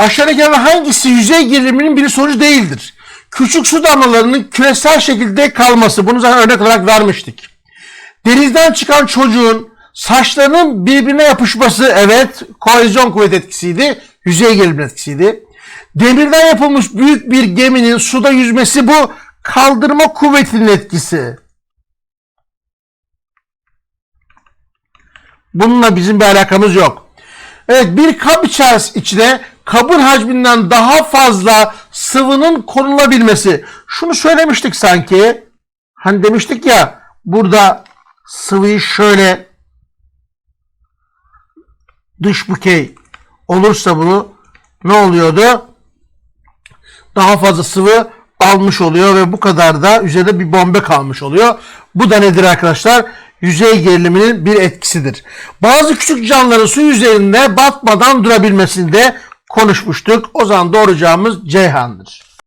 Aşağıdakilerden hangisi yüzey geriliminin bir sonucu değildir? Küçük su damlalarının küresel şekilde kalması. Bunu zaten örnek olarak vermiştik. Denizden çıkan çocuğun saçlarının birbirine yapışması evet kohezyon kuvvet etkisiydi. Yüzey gerilim etkisiydi. Demirden yapılmış büyük bir geminin suda yüzmesi bu kaldırma kuvvetinin etkisi. Bununla bizim bir alakamız yok. Evet bir kap içeris içine kabın hacminden daha fazla sıvının konulabilmesi. Şunu söylemiştik sanki. Hani demiştik ya burada sıvıyı şöyle dış bükey olursa bunu ne oluyordu? Daha fazla sıvı almış oluyor ve bu kadar da üzerinde bir bombe kalmış oluyor. Bu da nedir arkadaşlar? Yüzey geriliminin bir etkisidir. Bazı küçük canlıların su yüzeyinde batmadan durabilmesini de konuşmuştuk. O zaman doğru Ceyhan'dır.